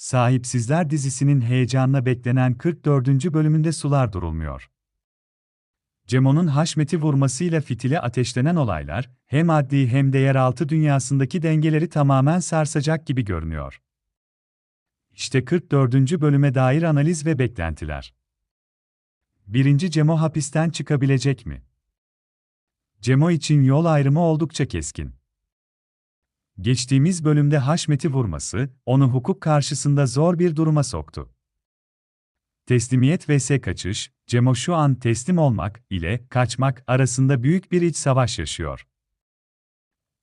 Sahipsizler dizisinin heyecanla beklenen 44. bölümünde sular durulmuyor. Cemo'nun Haşmet'i vurmasıyla fitile ateşlenen olaylar, hem adli hem de yeraltı dünyasındaki dengeleri tamamen sarsacak gibi görünüyor. İşte 44. bölüme dair analiz ve beklentiler. 1. Cemo hapisten çıkabilecek mi? Cemo için yol ayrımı oldukça keskin. Geçtiğimiz bölümde Haşmet'i vurması, onu hukuk karşısında zor bir duruma soktu. Teslimiyet vs kaçış, Cemo şu an teslim olmak ile kaçmak arasında büyük bir iç savaş yaşıyor.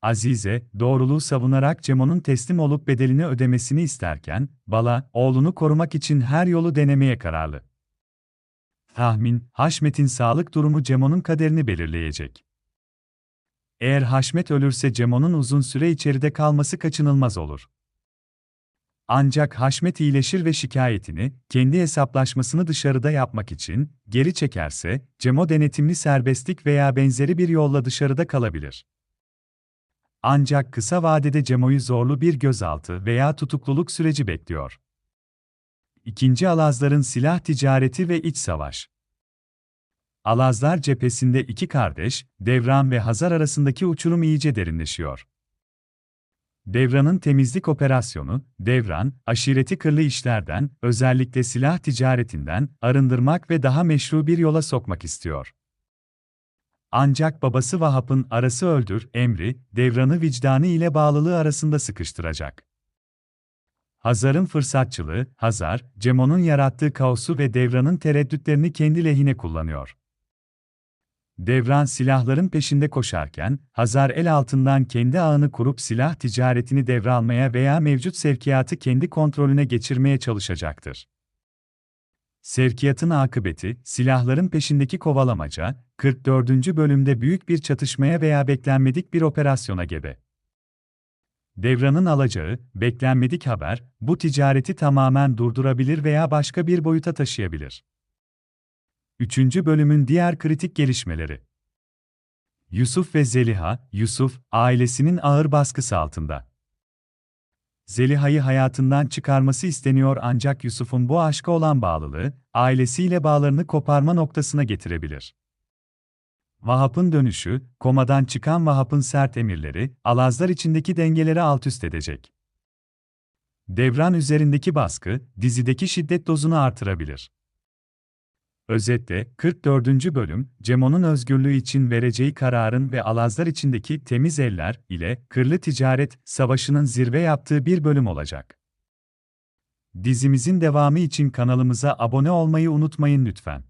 Azize, doğruluğu savunarak Cemo'nun teslim olup bedelini ödemesini isterken, Bala, oğlunu korumak için her yolu denemeye kararlı. Tahmin, Haşmet'in sağlık durumu Cemo'nun kaderini belirleyecek. Eğer Haşmet ölürse Cemo'nun uzun süre içeride kalması kaçınılmaz olur. Ancak Haşmet iyileşir ve şikayetini, kendi hesaplaşmasını dışarıda yapmak için geri çekerse, Cemo denetimli serbestlik veya benzeri bir yolla dışarıda kalabilir. Ancak kısa vadede Cemo'yu zorlu bir gözaltı veya tutukluluk süreci bekliyor. İkinci Alazların silah ticareti ve iç savaş. Alazlar cephesinde iki kardeş, Devran ve Hazar arasındaki uçurum iyice derinleşiyor. Devran'ın temizlik operasyonu, Devran, aşireti kırlı işlerden, özellikle silah ticaretinden, arındırmak ve daha meşru bir yola sokmak istiyor. Ancak babası Vahap'ın arası öldür emri, Devran'ı vicdanı ile bağlılığı arasında sıkıştıracak. Hazar'ın fırsatçılığı, Hazar, Cemo'nun yarattığı kaosu ve Devran'ın tereddütlerini kendi lehine kullanıyor. Devran silahların peşinde koşarken, Hazar el altından kendi ağını kurup silah ticaretini devralmaya veya mevcut sevkiyatı kendi kontrolüne geçirmeye çalışacaktır. Sevkiyatın akıbeti, silahların peşindeki kovalamaca, 44. bölümde büyük bir çatışmaya veya beklenmedik bir operasyona gebe. Devranın alacağı, beklenmedik haber, bu ticareti tamamen durdurabilir veya başka bir boyuta taşıyabilir. 3. bölümün diğer kritik gelişmeleri. Yusuf ve Zeliha, Yusuf, ailesinin ağır baskısı altında. Zeliha'yı hayatından çıkarması isteniyor ancak Yusuf'un bu aşka olan bağlılığı, ailesiyle bağlarını koparma noktasına getirebilir. Vahap'ın dönüşü, komadan çıkan Vahap'ın sert emirleri, Alazlar içindeki dengeleri alt üst edecek. Devran üzerindeki baskı, dizideki şiddet dozunu artırabilir. Özetle, 44. bölüm, Cemo'nun özgürlüğü için vereceği kararın ve Alazlar içindeki temiz eller ile kırlı ticaret savaşının zirve yaptığı bir bölüm olacak. Dizimizin devamı için kanalımıza abone olmayı unutmayın lütfen.